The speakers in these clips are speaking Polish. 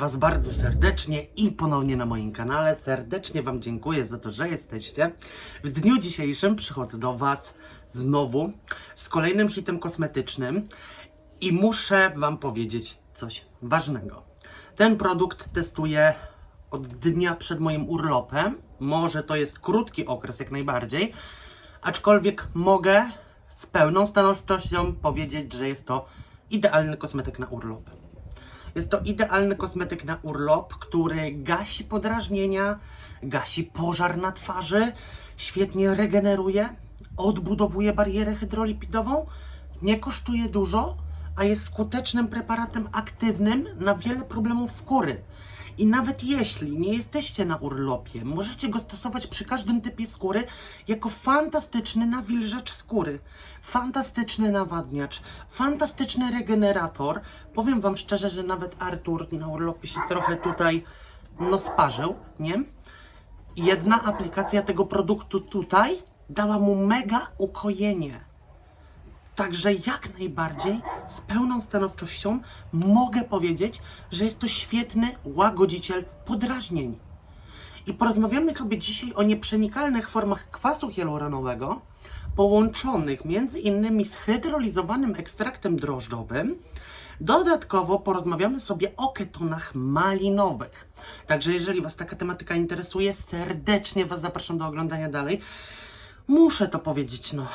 Was bardzo serdecznie i ponownie na moim kanale. Serdecznie Wam dziękuję za to, że jesteście. W dniu dzisiejszym przychodzę do Was znowu z kolejnym hitem kosmetycznym i muszę Wam powiedzieć coś ważnego. Ten produkt testuję od dnia przed moim urlopem. Może to jest krótki okres, jak najbardziej, aczkolwiek mogę z pełną stanowczością powiedzieć, że jest to idealny kosmetyk na urlop. Jest to idealny kosmetyk na urlop, który gasi podrażnienia, gasi pożar na twarzy, świetnie regeneruje, odbudowuje barierę hydrolipidową, nie kosztuje dużo, a jest skutecznym preparatem aktywnym na wiele problemów skóry. I nawet jeśli nie jesteście na urlopie, możecie go stosować przy każdym typie skóry jako fantastyczny nawilżacz skóry, fantastyczny nawadniacz, fantastyczny regenerator. Powiem Wam szczerze, że nawet Artur na urlopie się trochę tutaj no sparzył, nie? Jedna aplikacja tego produktu tutaj dała mu mega ukojenie. Także jak najbardziej z pełną stanowczością mogę powiedzieć, że jest to świetny łagodziciel podrażnień. I porozmawiamy sobie dzisiaj o nieprzenikalnych formach kwasu hialuronowego, połączonych między innymi z hydrolizowanym ekstraktem drożdżowym. Dodatkowo porozmawiamy sobie o ketonach malinowych. Także jeżeli Was taka tematyka interesuje, serdecznie Was zapraszam do oglądania dalej. Muszę to powiedzieć, no.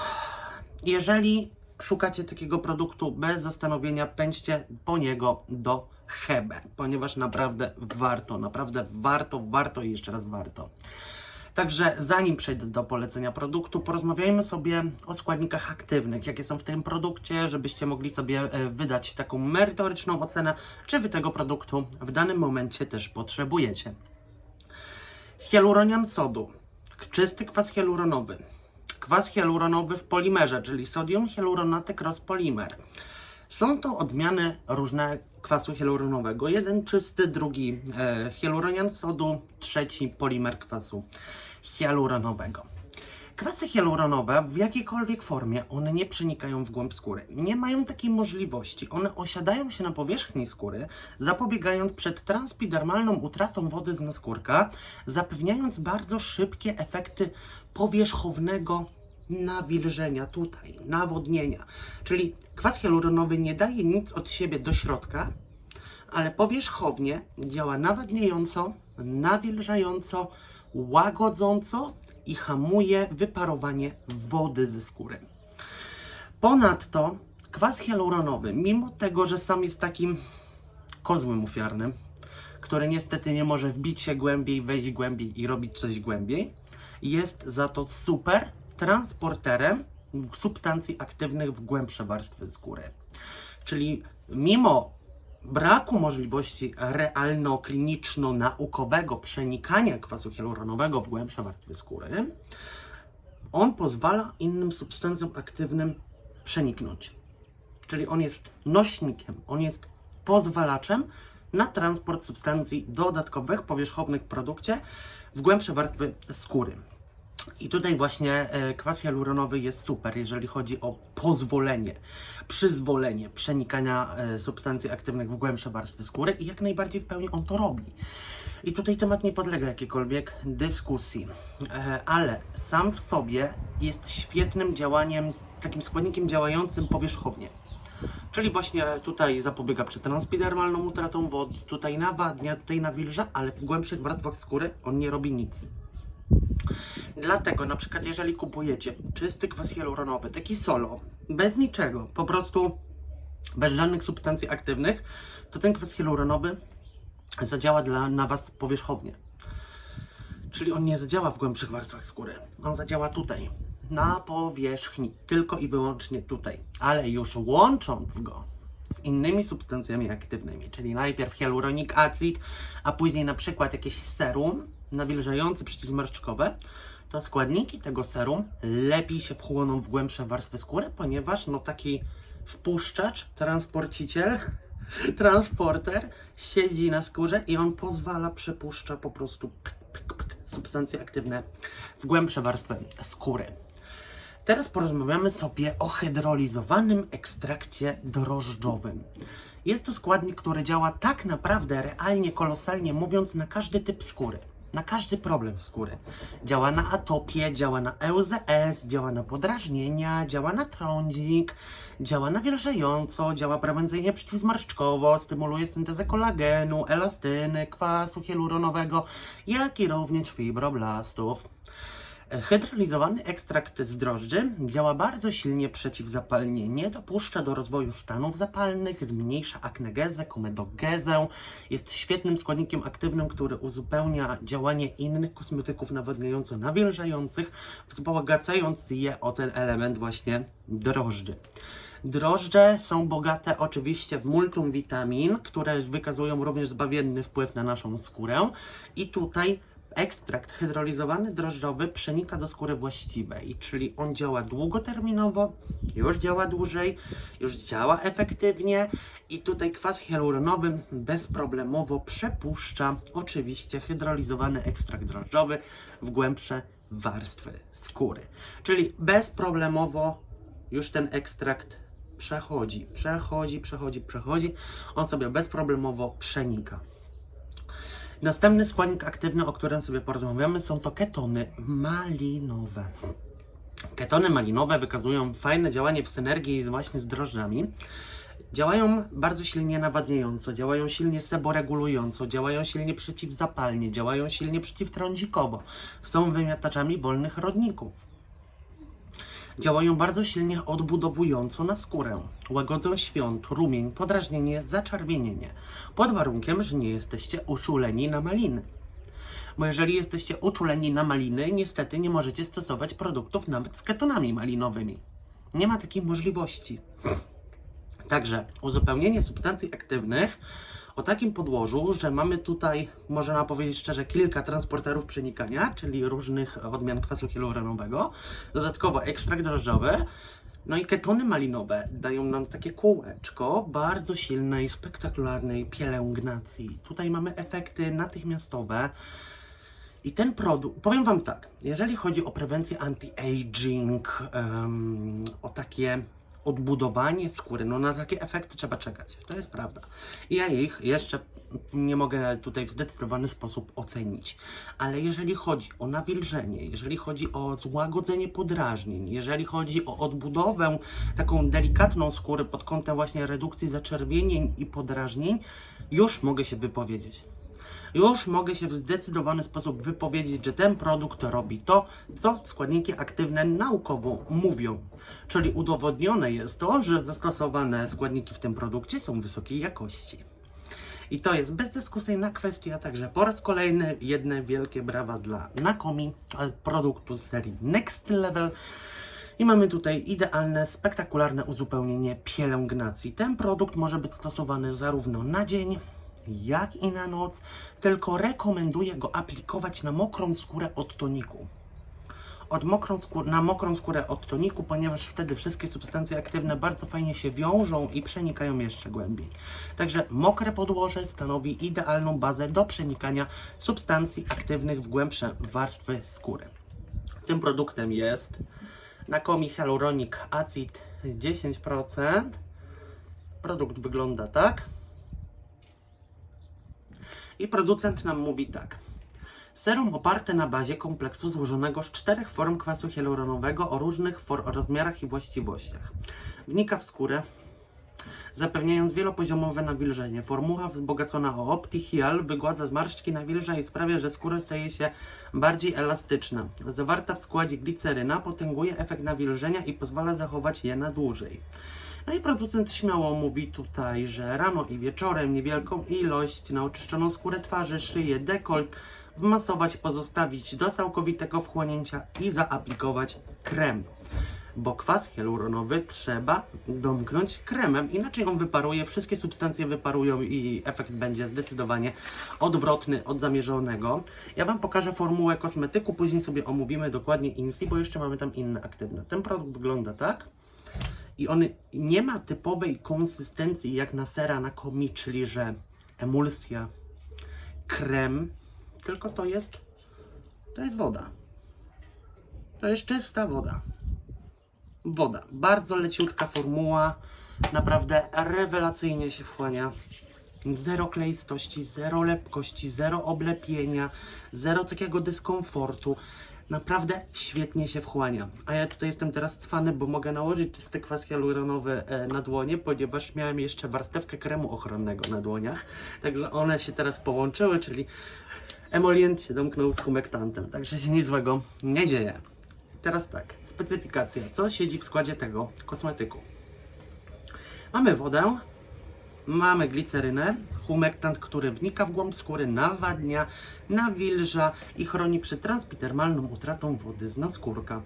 Jeżeli szukacie takiego produktu bez zastanowienia, pędźcie po niego do Hebe, ponieważ naprawdę warto, naprawdę warto, warto i jeszcze raz warto. Także zanim przejdę do polecenia produktu, porozmawiajmy sobie o składnikach aktywnych, jakie są w tym produkcie, żebyście mogli sobie e, wydać taką merytoryczną ocenę, czy wy tego produktu w danym momencie też potrzebujecie. Hialuronian sodu, czysty kwas hialuronowy, kwas hialuronowy w polimerze, czyli sodium hialuronaty cross polimer. Są to odmiany różne kwasu hialuronowego. Jeden czysty, drugi e, hialuronian sodu, trzeci polimer kwasu hialuronowego. Kwasy hialuronowe w jakiejkolwiek formie one nie przenikają w głąb skóry. Nie mają takiej możliwości. One osiadają się na powierzchni skóry, zapobiegając przed transpidermalną utratą wody z naskórka, zapewniając bardzo szybkie efekty powierzchownego nawilżenia tutaj, nawodnienia. Czyli kwas hialuronowy nie daje nic od siebie do środka, ale powierzchownie działa nawadniająco, nawilżająco, łagodząco i hamuje wyparowanie wody ze skóry. Ponadto kwas hialuronowy, mimo tego, że sam jest takim kozłem ofiarnym, który niestety nie może wbić się głębiej, wejść głębiej i robić coś głębiej, jest za to super transporterem substancji aktywnych w głębsze warstwy skóry. Czyli mimo braku możliwości realno-kliniczno-naukowego przenikania kwasu hialuronowego w głębsze warstwy skóry, on pozwala innym substancjom aktywnym przeniknąć. Czyli on jest nośnikiem, on jest pozwalaczem na transport substancji dodatkowych, powierzchownych w produkcie w głębsze warstwy skóry. I tutaj właśnie e, kwas hialuronowy jest super, jeżeli chodzi o pozwolenie, przyzwolenie przenikania e, substancji aktywnych w głębsze warstwy skóry i jak najbardziej w pełni on to robi. I tutaj temat nie podlega jakiejkolwiek dyskusji, E, ale sam w sobie jest świetnym działaniem, takim składnikiem działającym powierzchownie. Czyli właśnie tutaj zapobiega przed transpidermalną utratą wody, tutaj nawadnia, tutaj nawilża, ale w głębszych warstwach skóry on nie robi nic. Dlatego na przykład jeżeli kupujecie czysty kwas hialuronowy, taki solo, bez niczego, po prostu bez żadnych substancji aktywnych, to ten kwas hialuronowy zadziała dla, na Was powierzchownie. Czyli on nie zadziała w głębszych warstwach skóry. On zadziała tutaj, na powierzchni, tylko i wyłącznie tutaj. Ale już łącząc go z innymi substancjami aktywnymi, czyli najpierw hyaluronic acid, a później na przykład jakieś serum nawilżające przeciwzmarszczkowe, to składniki tego serum lepiej się wchłoną w głębsze warstwy skóry, ponieważ no taki wpuszczacz, transporciciel, transporter siedzi na skórze i on pozwala, przepuszcza po prostu pyk, pyk, pyk, substancje aktywne w głębsze warstwy skóry. Teraz porozmawiamy sobie o hydrolizowanym ekstrakcie drożdżowym. Jest to składnik, który działa tak naprawdę realnie, kolosalnie mówiąc na każdy typ skóry. Na każdy problem skóry. Działa na atopię, działa na EUZS, działa na podrażnienia, działa na trądzik, działa nawilżająco, działa prewencyjnie przeciwzmarszczkowo, stymuluje syntezę kolagenu, elastyny, kwasu hialuronowego, jak i również fibroblastów. Hydrolizowany ekstrakt z drożdży działa bardzo silnie przeciwzapalnie, nie dopuszcza do rozwoju stanów zapalnych, zmniejsza aknegezę, komedogezę, jest świetnym składnikiem aktywnym, który uzupełnia działanie innych kosmetyków nawadniająco-nawilżających, wzbogacając je o ten element właśnie drożdży. Drożdże są bogate oczywiście w multum witamin, które wykazują również zbawienny wpływ na naszą skórę i tutaj ekstrakt hydrolizowany drożdżowy przenika do skóry właściwej, czyli on działa długoterminowo, już działa dłużej, już działa efektywnie i tutaj kwas hialuronowy bezproblemowo przepuszcza oczywiście hydrolizowany ekstrakt drożdżowy w głębsze warstwy skóry. Czyli bezproblemowo już ten ekstrakt przechodzi, przechodzi, przechodzi, przechodzi, on sobie bezproblemowo przenika. Następny składnik aktywny, o którym sobie porozmawiamy, są to ketony malinowe. Ketony malinowe wykazują fajne działanie w synergii właśnie z drożdżami. Działają bardzo silnie nawadniająco, działają silnie seboregulująco, działają silnie przeciwzapalnie, działają silnie przeciwtrądzikowo. Są wymiataczami wolnych rodników. Działają bardzo silnie odbudowująco na skórę. Łagodzą świąt, rumień, podrażnienie, zaczerwienienie. Pod warunkiem, że nie jesteście uczuleni na maliny. Bo jeżeli jesteście uczuleni na maliny, niestety nie możecie stosować produktów nawet z ketonami malinowymi. Nie ma takiej możliwości. Także uzupełnienie substancji aktywnych o takim podłożu, że mamy tutaj, można powiedzieć szczerze, kilka transporterów przenikania, czyli różnych odmian kwasu hialuronowego, dodatkowo ekstrakt drożdżowy, no i ketony malinowe dają nam takie kółeczko bardzo silnej, spektakularnej pielęgnacji. Tutaj mamy efekty natychmiastowe. I ten produkt, powiem Wam tak, jeżeli chodzi o prewencję anti-aging, em, o takie odbudowanie skóry, no na takie efekty trzeba czekać. To jest prawda. Ja ich jeszcze nie mogę tutaj w zdecydowany sposób ocenić. Ale jeżeli chodzi o nawilżenie, jeżeli chodzi o złagodzenie podrażnień, jeżeli chodzi o odbudowę taką delikatną skóry pod kątem właśnie redukcji zaczerwienień i podrażnień, już mogę się wypowiedzieć już mogę się w zdecydowany sposób wypowiedzieć, że ten produkt robi to, co składniki aktywne naukowo mówią. Czyli udowodnione jest to, że zastosowane składniki w tym produkcie są wysokiej jakości. I to jest bezdyskusyjna kwestia, także po raz kolejny jedne wielkie brawa dla Nakomi, e, produktu z serii Next Level. I mamy tutaj idealne, spektakularne uzupełnienie pielęgnacji. Ten produkt może być stosowany zarówno na dzień, jak i na noc, tylko rekomenduję go aplikować na mokrą skórę od toniku. Od mokrą skór- na mokrą skórę od toniku, ponieważ wtedy wszystkie substancje aktywne bardzo fajnie się wiążą i przenikają jeszcze głębiej. Także mokre podłoże stanowi idealną bazę do przenikania substancji aktywnych w głębsze warstwy skóry. Tym produktem jest Nakomi Hyaluronic Acid 10%. Produkt wygląda tak. I producent nam mówi tak. Serum oparte na bazie kompleksu złożonego z czterech form kwasu hialuronowego o różnych rozmiarach i właściwościach. Wnika w skórę, zapewniając wielopoziomowe nawilżenie. Formuła wzbogacona o OptiHial wygładza zmarszczki, nawilża i sprawia, że skóra staje się bardziej elastyczna. Zawarta w składzie gliceryna potęguje efekt nawilżenia i pozwala zachować je na dłużej. No i producent śmiało mówi tutaj, że rano i wieczorem niewielką ilość na oczyszczoną skórę twarzy, szyję, dekolt wmasować, pozostawić do całkowitego wchłonięcia i zaaplikować krem. Bo kwas hialuronowy trzeba domknąć kremem, inaczej on wyparuje, wszystkie substancje wyparują i efekt będzie zdecydowanie odwrotny od zamierzonego. Ja Wam pokażę formułę kosmetyku, później sobie omówimy dokładnie Insi, bo jeszcze mamy tam inne aktywne. Ten produkt wygląda tak. I on nie ma typowej konsystencji jak na sera na komi, czyli że emulsja, krem, tylko to jest to jest woda. To jest czysta woda. Woda. Bardzo leciutka formuła. Naprawdę rewelacyjnie się wchłania. Zero kleistości, zero lepkości, zero oblepienia, zero takiego dyskomfortu. Naprawdę świetnie się wchłania. A ja tutaj jestem teraz cwany, bo mogę nałożyć czysty kwas hialuronowy e, na dłonie, ponieważ miałem jeszcze warstewkę kremu ochronnego na dłoniach. Także one się teraz połączyły, czyli emolient się domknął z humektantem. Także się nic złego nie dzieje. Teraz tak, specyfikacja. Co siedzi w składzie tego kosmetyku? Mamy wodę, mamy glicerynę, humektant, który wnika w głąb skóry, nawadnia, nawilża i chroni przed transpitermalną utratą wody z naskórka.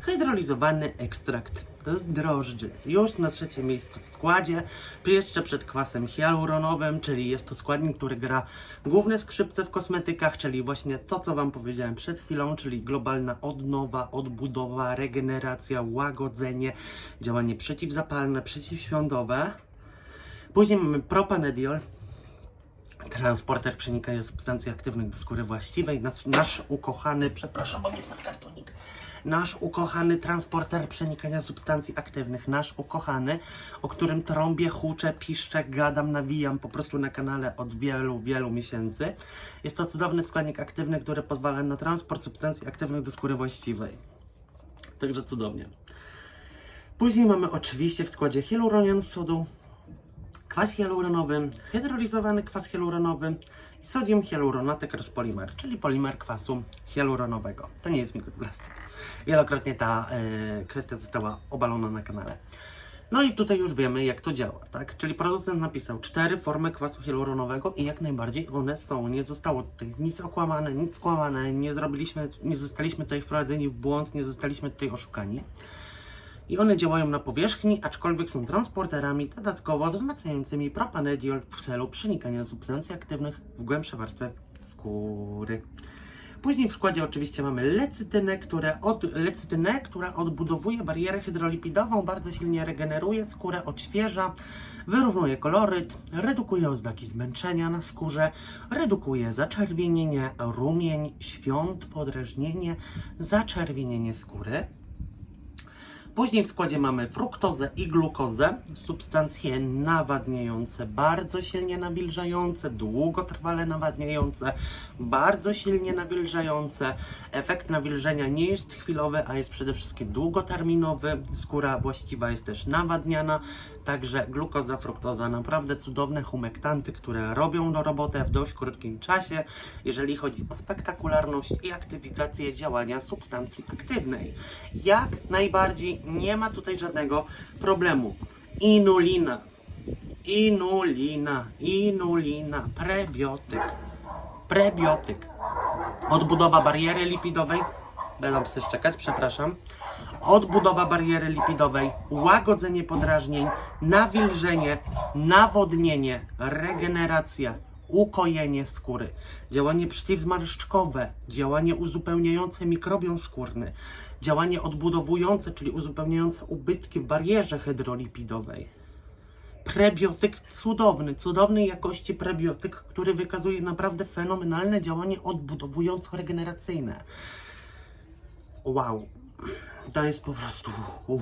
Hydrolizowany ekstrakt z drożdży, już na trzecie miejsce w składzie, jeszcze przed kwasem hialuronowym, czyli jest to składnik, który gra główne skrzypce w kosmetykach, czyli właśnie to, co Wam powiedziałem przed chwilą, czyli globalna odnowa, odbudowa, regeneracja, łagodzenie, działanie przeciwzapalne, przeciwświądowe. Później mamy propanediol, transporter przenikania substancji aktywnych do skóry właściwej. Nasz, nasz ukochany, przepraszam, bo mi spadł kartonik. Nasz ukochany transporter przenikania substancji aktywnych, nasz ukochany, o którym trąbię, huczę, piszczę, gadam, nawijam po prostu na kanale od wielu, wielu miesięcy. Jest to cudowny składnik aktywny, który pozwala na transport substancji aktywnych do skóry właściwej. Także cudownie. Później mamy oczywiście w składzie hialuronian sodu, kwas hialuronowy, hydrolizowany kwas hialuronowy i sodium hialuronaty polimer, czyli polimer kwasu hialuronowego. To nie jest mikroplastik. Wielokrotnie ta e, kwestia została obalona na kanale. No i tutaj już wiemy, jak to działa, tak? Czyli producent napisał cztery formy kwasu hialuronowego i jak najbardziej one są. Nie zostało tutaj nic okłamane, nic skłamane, nie zrobiliśmy, nie zostaliśmy tutaj wprowadzeni w błąd, nie zostaliśmy tutaj oszukani i one działają na powierzchni, aczkolwiek są transporterami dodatkowo wzmacniającymi propanediol w celu przenikania substancji aktywnych w głębsze warstwy skóry. Później w składzie oczywiście mamy lecytynę, które od, lecytynę, która odbudowuje barierę hydrolipidową, bardzo silnie regeneruje skórę, odświeża, wyrównuje koloryt, redukuje oznaki zmęczenia na skórze, redukuje zaczerwienienie, rumień, świąt, podrażnienie, zaczerwienienie skóry. Później w składzie mamy fruktozę i glukozę, substancje nawadniające, bardzo silnie nawilżające, długotrwale nawadniające, bardzo silnie nawilżające. Efekt nawilżenia nie jest chwilowy, a jest przede wszystkim długoterminowy. Skóra właściwa jest też nawadniana, także glukoza, fruktoza, naprawdę cudowne humektanty, które robią do robotę w dość krótkim czasie, jeżeli chodzi o spektakularność i aktywizację działania substancji aktywnej. Jak najbardziej nie ma tutaj żadnego problemu. Inulina, inulina, inulina, prebiotyk, prebiotyk, odbudowa bariery lipidowej, będę sobie szczekać, przepraszam, odbudowa bariery lipidowej, łagodzenie podrażnień, nawilżenie, nawodnienie, regeneracja, ukojenie skóry, działanie przeciwzmarszczkowe, działanie uzupełniające mikrobiom skórny, działanie odbudowujące, czyli uzupełniające ubytki w barierze hydrolipidowej. Prebiotyk cudowny, cudownej jakości prebiotyk, który wykazuje naprawdę fenomenalne działanie odbudowująco-regeneracyjne. Wow, to jest po prostu wow.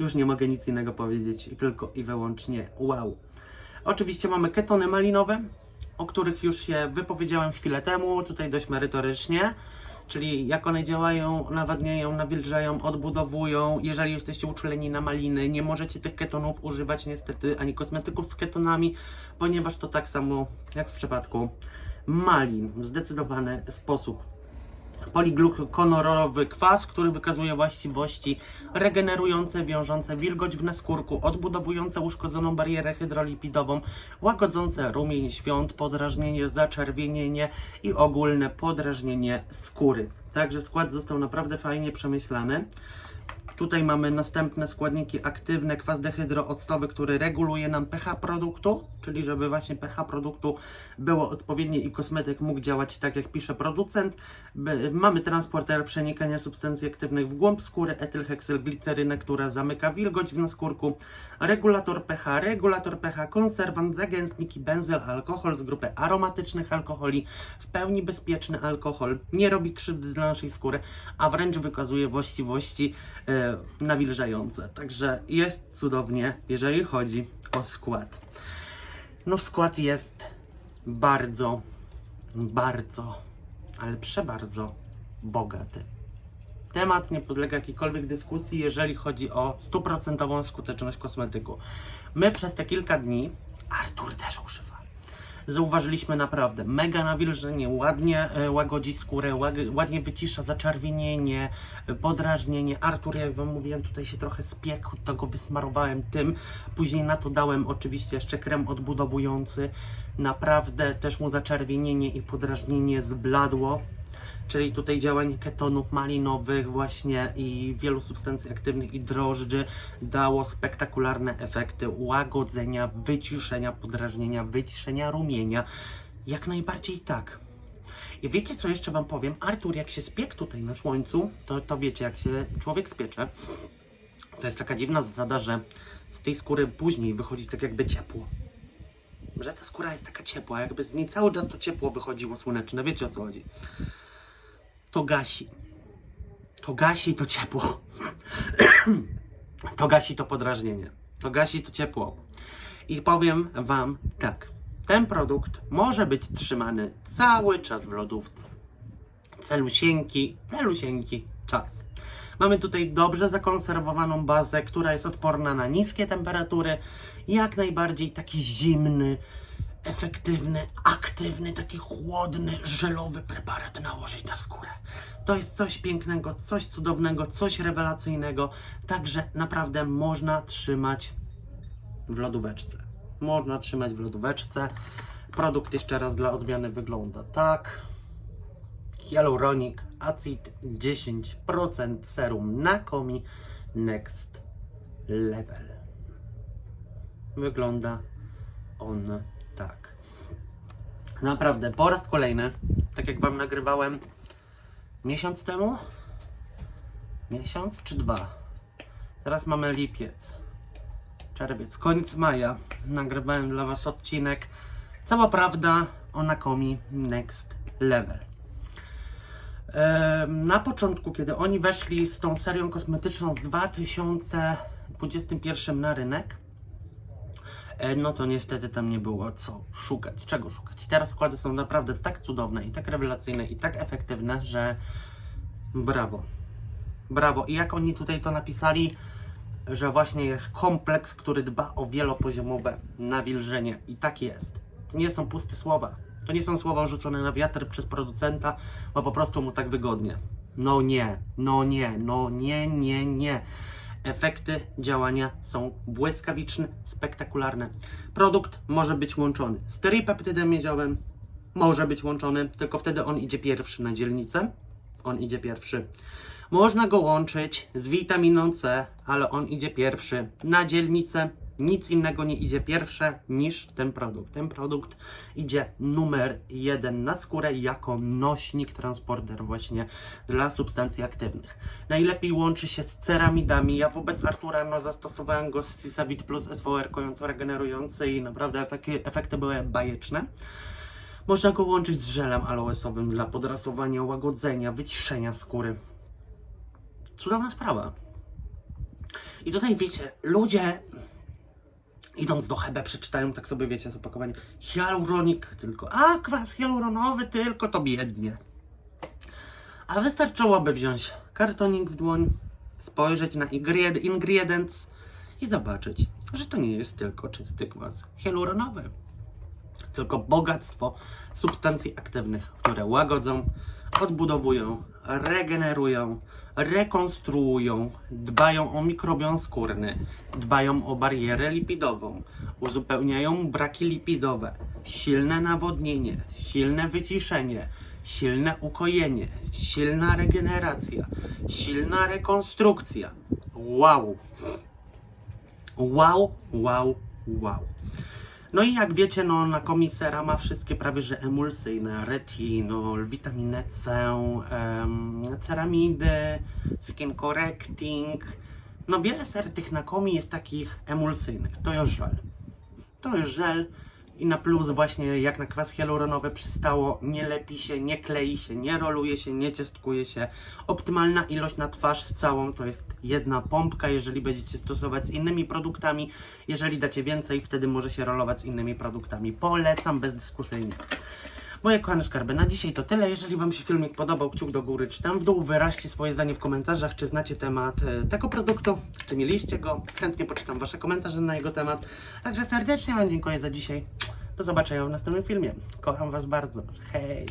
Już nie mogę nic innego powiedzieć, tylko i wyłącznie wow. Oczywiście mamy ketony malinowe, o których już się wypowiedziałem chwilę temu, tutaj dość merytorycznie. Czyli jak one działają, nawadniają, nawilżają, odbudowują. Jeżeli jesteście uczuleni na maliny, nie możecie tych ketonów używać niestety, ani kosmetyków z ketonami, ponieważ to tak samo jak w przypadku malin, w zdecydowany sposób poliglukonorowy kwas, który wykazuje właściwości regenerujące, wiążące wilgoć w naskórku, odbudowujące uszkodzoną barierę hydrolipidową, łagodzące rumień świąt, podrażnienie, zaczerwienienie i ogólne podrażnienie skóry. Także skład został naprawdę fajnie przemyślany. Tutaj mamy następne składniki aktywne, kwas dehydrooctowy, który reguluje nam pH produktu, czyli żeby właśnie pH produktu było odpowiednie i kosmetyk mógł działać tak jak pisze producent. Mamy transporter przenikania substancji aktywnych w głąb skóry, etylheksyglicerynę, która zamyka wilgoć w naskórku, regulator pH, regulator pH, konserwant, zagęstnik i benzyl, alkohol z grupy aromatycznych alkoholi, w pełni bezpieczny alkohol, nie robi krzywdy dla naszej skóry, a wręcz wykazuje właściwości nawilżające. Także jest cudownie, jeżeli chodzi o skład. No skład jest bardzo, bardzo, ale przebardzo bogaty. Temat nie podlega jakiejkolwiek dyskusji, jeżeli chodzi o stuprocentową skuteczność kosmetyku. My przez te kilka dni, Artur też używa, zauważyliśmy naprawdę mega nawilżenie, ładnie e, łagodzi skórę, ładnie wycisza zaczerwienienie, e, podrażnienie. Artur, jak wam mówiłem, tutaj się trochę spiekł, to go wysmarowałem tym. Później na to dałem oczywiście jeszcze krem odbudowujący. Naprawdę też mu zaczerwienienie i podrażnienie zbladło. Czyli tutaj działanie ketonów malinowych właśnie i wielu substancji aktywnych i drożdży dało spektakularne efekty łagodzenia, wyciszenia podrażnienia, wyciszenia rumienia. Jak najbardziej tak. I wiecie co jeszcze wam powiem? Artur jak się spiekł tutaj na słońcu, to, to wiecie jak się człowiek spiecze, to jest taka dziwna zasada, że z tej skóry później wychodzi tak jakby ciepło. Że ta skóra jest taka ciepła, jakby z niej cały czas to ciepło wychodziło słoneczne. Wiecie o co chodzi? to gasi. To gasi to ciepło. to gasi to podrażnienie. To gasi to ciepło. I powiem Wam tak. Ten produkt może być trzymany cały czas w lodówce. Celusieńki, celusieńki czas. Mamy tutaj dobrze zakonserwowaną bazę, która jest odporna na niskie temperatury. Jak najbardziej taki zimny, efektywny, aktywny, taki chłodny, żelowy preparat nałożyć na skórę. To jest coś pięknego, coś cudownego, coś rewelacyjnego. Także naprawdę można trzymać w lodóweczce. Można trzymać w lodóweczce. Produkt jeszcze raz dla odmiany wygląda tak. Hyaluronic Acid 10% serum Nakomi Next Level. Wygląda on tak. Naprawdę, po raz kolejny, tak jak Wam nagrywałem miesiąc temu, miesiąc czy dwa. Teraz mamy lipiec, czerwiec, koniec maja. Nagrywałem dla Was odcinek. Cała prawda o Nakomi Next Level. Na początku, kiedy oni weszli z tą serią kosmetyczną w 2021 na rynek, e, no to niestety tam nie było co szukać, czego szukać. Teraz składy są naprawdę tak cudowne i tak rewelacyjne i tak efektywne, że brawo. Brawo. I jak oni tutaj to napisali, że właśnie jest kompleks, który dba o wielopoziomowe nawilżenie. I tak jest. Nie są puste słowa. To nie są słowa rzucone na wiatr przez producenta, bo po prostu mu tak wygodnie. No nie, no nie, no nie, nie, nie. Efekty działania są błyskawiczne, spektakularne. Produkt może być łączony z tripeptydem miedziowym, może być łączony, tylko wtedy on idzie pierwszy na dzielnicę. On idzie pierwszy. Można go łączyć z witaminą C, ale on idzie pierwszy na dzielnicę. Nic innego nie idzie pierwsze niż ten produkt. Ten produkt idzie numer jeden na skórę jako nośnik, transporter właśnie dla substancji aktywnych. Najlepiej łączy się z ceramidami. Ja wobec Artura no, zastosowałem go z Cisavit Plus SVR kojąco regenerujący i naprawdę efekty, efekty były bajeczne. Można go łączyć z żelem aloesowym dla podrasowania, łagodzenia, wyciszenia skóry. Cudowna sprawa. I tutaj wiecie, ludzie idąc do Hebe przeczytają tak sobie wiecie z opakowania hialuronik tylko, a kwas hialuronowy tylko to biednie. A wystarczyłoby wziąć kartonik w dłoń, spojrzeć na ingred- ingredients i zobaczyć, że to nie jest tylko czysty kwas hialuronowy tylko bogactwo substancji aktywnych, które łagodzą, odbudowują, regenerują, rekonstruują, dbają o mikrobiom skórny, dbają o barierę lipidową, uzupełniają braki lipidowe, silne nawodnienie, silne wyciszenie, silne ukojenie, silna regeneracja, silna rekonstrukcja. Wow! Wow, wow, wow. No i jak wiecie, no na komisera ma wszystkie prawie że emulsyjne, retinol, witaminę C, em, ceramidy, skin correcting. No wiele ser tych na komi jest takich emulsyjnych. To jest żel. To jest żel I na plus właśnie jak na kwas hialuronowy przystało, nie lepi się, nie klei się, nie roluje się, nie ciastkuje się. Optymalna ilość na twarz całą to jest jedna pompka, jeżeli będziecie stosować z innymi produktami. Jeżeli dacie więcej, wtedy może się rolować z innymi produktami. Polecam bezdyskusyjnie. Moje kochane skarby, na dzisiaj to tyle. Jeżeli Wam się filmik podobał, kciuk do góry czy tam w dół, wyraźcie swoje zdanie w komentarzach, czy znacie temat e, tego produktu, czy mieliście go. Chętnie poczytam Wasze komentarze na jego temat. Także serdecznie Wam dziękuję za dzisiaj. Do zobaczenia w następnym filmie. Kocham Was bardzo. Hej!